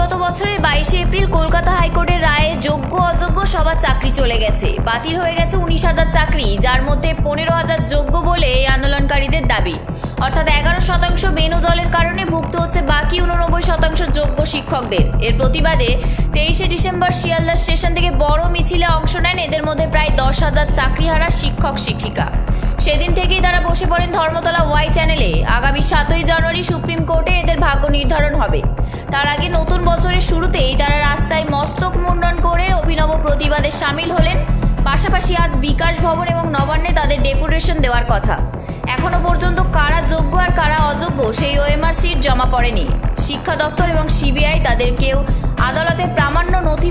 বিগত বছরের বাইশে এপ্রিল কলকাতা হাইকোর্টের রায়ে যোগ্য অযোগ্য সবার চাকরি চলে গেছে। বাতিল হয়ে গেছে উনিশ হাজার চাকরি, যার মধ্যে পনেরো হাজার যোগ্য বলে এই আন্দোলনকারীদের দাবি। অর্থাৎ এগারো শতাংশ বেনু জলের কারণে ভুক্ত হচ্ছে বাকি উননব্বই শতাংশ যোগ্য শিক্ষকদের। এর প্রতিবাদে তেইশে ডিসেম্বর শিয়ালদা স্টেশন থেকে বড় মিছিলে অংশ নেন এদের মধ্যে প্রায় দশ হাজার চাকরিহারা শিক্ষক শিক্ষিকা সেদিন থেকেই তারা বসে পড়েন ধর্মতলা ওয়াই চ্যানেলে। আগামী সাতই জানুয়ারি সুপ্রিম কোর্টে এদের ভাগ্য নির্ধারণ হবে। তার আগে নতুন বছরের শুরুতেই তারা রাস্তায় মস্তক মুন্ডন করে অভিনব প্রতিবাদে সামিল হলেন। পাশাপাশি আজ বিকাশ ভবন এবং নবান্নে তাদের ডেপুটেশন দেওয়ার কথা। এখনও পর্যন্ত কারা যোগ্য আর কারা অযোগ্য সেই ওএমআর সিট জমা পড়েনি। শিক্ষা দপ্তর এবং সিবিআই তাদের কেউ আদালতে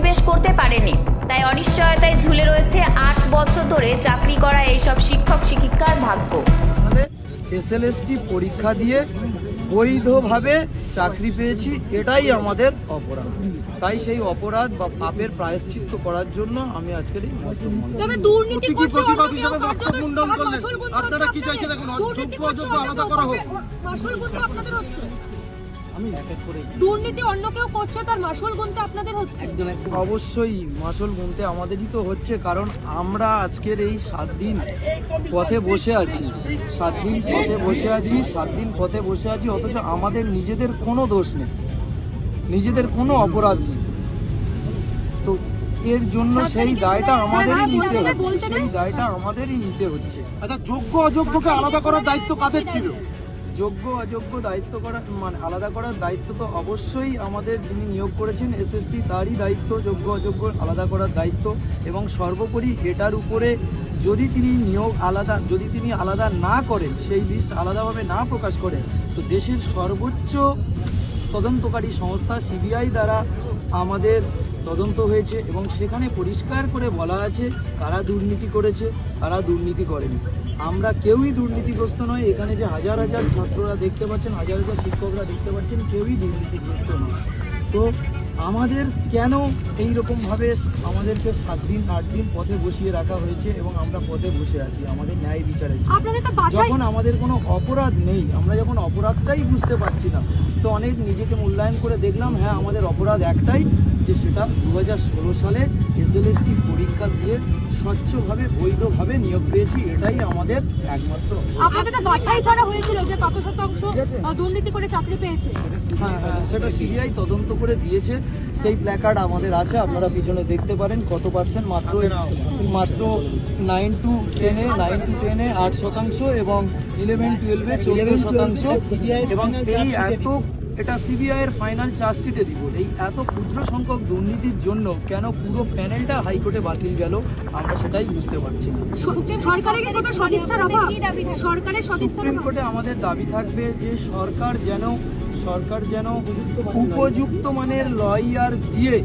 পেশ করতে পারেনি। তাই অনিশ্চয়তায় ঝুলে রয়েছে আট বছর ধরে চাকরি করা এইসব শিক্ষক শিক্ষিকার ভাগ্য। এসএলএসটি পরীক্ষা দিয়ে বৈধভাবে চাকরি পেয়েছি এটাই আমাদের অপরাধ। তাই সেই অপরাধ বা পাপের প্রায়শ্চিত্ত করার জন্য আমি আজকের এই আপনারা কি চাইছেন এখন? আলাদা করা হোক? আমি এক এক করে দুর্নীতি অন্য কেউ করছে তার মাসুল গুনতে আপনাদের হচ্ছে? অবশ্যই মাসল গুনতে আমাদেরই তো হচ্ছে কারণ আমরা আজকের এই সাত দিন পথে বসে আছি। সাত দিন পথে বসে আছি সাত দিন পথে বসে আছি অথচ আমাদের নিজেদের কোনো দোষ নেই। নিজেদের কোনো অপরাধ নেই। তো এর জন্য সেই দায়টা আমাদেরই নিতে হচ্ছে। সেই দায়টা আমাদেরই নিতে হচ্ছে। আচ্ছা যোগ্য অযোগ্যকে আলাদা করার দায়িত্ব কাদের ছিল? যোগ্য, অযোগ্য, দায়িত্ব করা মানে আলাদা করার দায়িত্ব তো অবশ্যই আমাদের যিনি নিয়োগ করেছেন এসএসসি, তারই দায়িত্ব, যোগ্য, অযোগ্য, আলাদা করার দায়িত্ব। এবং সর্বোপরি এটার উপরে যদি তিনি নিয়োগ আলাদা, যদি তিনি আলাদা না করেন, সেই লিস্ট আলাদাভাবে না প্রকাশ করেন, তো দেশের সর্বোচ্চ তদন্তকারী সংস্থা সিবিআই দ্বারা আমাদের তদন্ত হয়েছে এবং সেখানে পরিষ্কার করে বলা আছে কারা দুর্নীতি করেছে কারা দুর্নীতি করেনি। আমরা কেউই দুর্নীতিগ্রস্ত নয় এখানে যে হাজার হাজার ছাত্ররা দেখতে পাচ্ছেন হাজার হাজার শিক্ষকরা দেখতে পাচ্ছেন কেউই দুর্নীতিগ্রস্ত নয়। তো আমাদের কেন এই রকমভাবে আমাদেরকে সাত দিন আট দিন পথে বসিয়ে রাখা হয়েছে এবং আমরা পথে বসে আছি? আমাদের ন্যায় বাসায় যখন আমাদের কোনো অপরাধ নেই আমরা যখন অপরাধটাই বুঝতে পারছি না তো অনেক নিজেকে মূল্যায়ন করে দেখলাম হ্যাঁ আমাদের অপরাধ একটাই যে সেটা দু সালে এসএলএসটি পরীক্ষা দিয়ে স্বচ্ছভাবে বৈধভাবে নিয়োগ পেয়েছি এটাই আমাদের একমাত্র। আপনাদের তো বাছাই করা হয়েছিল যে কত শতাংশ দুর্নীতি করে চাকরি পেয়েছে। হ্যাঁ হ্যাঁ সেটা সিবিআই তদন্ত করে দিয়েছে। সেই প্ল্যাকার্ড আমাদের আছে আপনারা পিছনে দেখতে পারেন কত পার্সেন্ট মাত্র মাত্র নাইন টু টেনে নাইন টু টেনে আট শতাংশ এবং ইলেভেন টুয়েলভে চোদ্দ শতাংশ। এবং এই এত এটা সিবিআই এর ফাইনাল চার্জশিটে রিপোর্ট এই এত ক্ষুদ্র সংখ্যক দুর্নীতির জন্য কেন পুরো প্যানেলটা হাইকোর্টে বাতিল গেল আমরা সেটাই বুঝতে পারছি না। সরকারের কি কোনো সদিচ্ছার অভাব? সরকারের সদিচ্ছার সুপ্রিম কোর্টে আমাদের দাবি থাকবে যে সরকার যেন সরকার যেন উপযুক্ত মানের লয়ার দিয়ে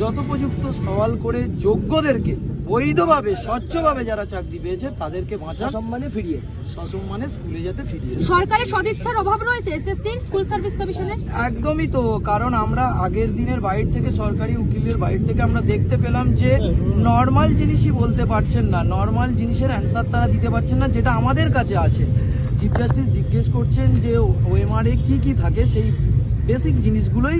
যথোপযুক্ত সওয়াল করে যোগ্যদেরকে বৈধভাবে স্বচ্ছভাবে যারা চাকরি পেয়েছে তাদেরকে বাঁচা সম্মানে ফিরিয়ে সসম্মানে স্কুলে যাতে ফিরিয়ে সরকারের সদিচ্ছার অভাব রয়েছে? এসএসসি স্কুল সার্ভিস কমিশনের একদমই তো কারণ আমরা আগের দিনের বাইর থেকে সরকারি উকিলের বাইর থেকে আমরা দেখতে পেলাম যে নর্মাল জিনিসই বলতে পারছেন না। নর্মাল জিনিসের অ্যান্সার তারা দিতে পারছেন না যেটা আমাদের কাছে আছে। চিফ জাস্টিস জিজ্ঞেস করছেন যে ওএমআরএ কি কি থাকে? সেই বেসিক জিনিসগুলোই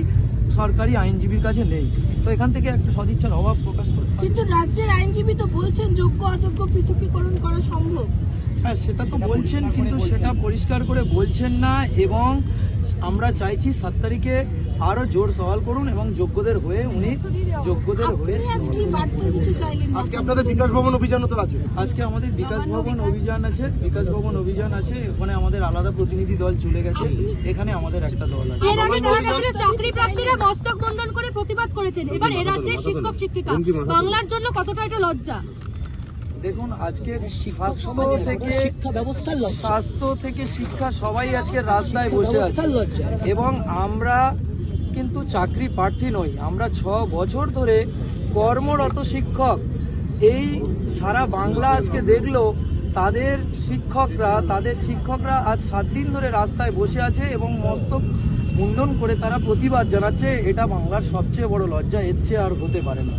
সরকারি আইনজীবীর কাছে নেই তো এখান থেকে একটা সদিচ্ছার অভাব প্রকাশ করে। কিন্তু রাজ্যের আইনজীবী তো বলছেন যোগ্য অযোগ্য পৃথকীকরণ করা সম্ভব হ্যাঁ সেটা তো বলছেন কিন্তু সেটা পরিষ্কার করে বলছেন না এবং আমরা চাইছি সাত তারিখে আরও জোর সওয়াল করুন এবং যোগ্যদের হয়ে উনি যোগ্যদের হয়ে আজকে আপনাদের বিকাশ ভবন অভিযানও তো আছে। আজকে আমাদের বিকাশ ভবন অভিযান আছে বিকাশ ভবন অভিযান আছে ওখানে আমাদের আলাদা প্রতিনিধি দল চলে গেছে এখানে আমাদের একটা দল আছে। এর আগে দেখা চাকরি প্রার্থীরা মস্তক বন্ধন করে প্রতিবাদ করেছেন। এবার এ রাজ্যের শিক্ষক শিক্ষিকা। বাংলার জন্য কতটা এটা লজ্জা? দেখুন আজকে স্বাস্থ্য থেকে শিক্ষা ব্যবস্থার স্বাস্থ্য থেকে শিক্ষা সবাই আজকে রাস্তায় বসে আছে। এবং আমরা কিন্তু চাকরি প্রার্থী নই। আমরা ছ বছর ধরে কর্মরত শিক্ষক। এই সারা বাংলা আজকে দেখল, তাদের শিক্ষকরা তাদের শিক্ষকরা আজ সাত দিন ধরে রাস্তায় বসে আছে এবং মস্তক মুন্ডন করে তারা প্রতিবাদ জানাচ্ছে। এটা বাংলার সবচেয়ে বড় লজ্জা, এর চেয়ে আর হতে পারে না।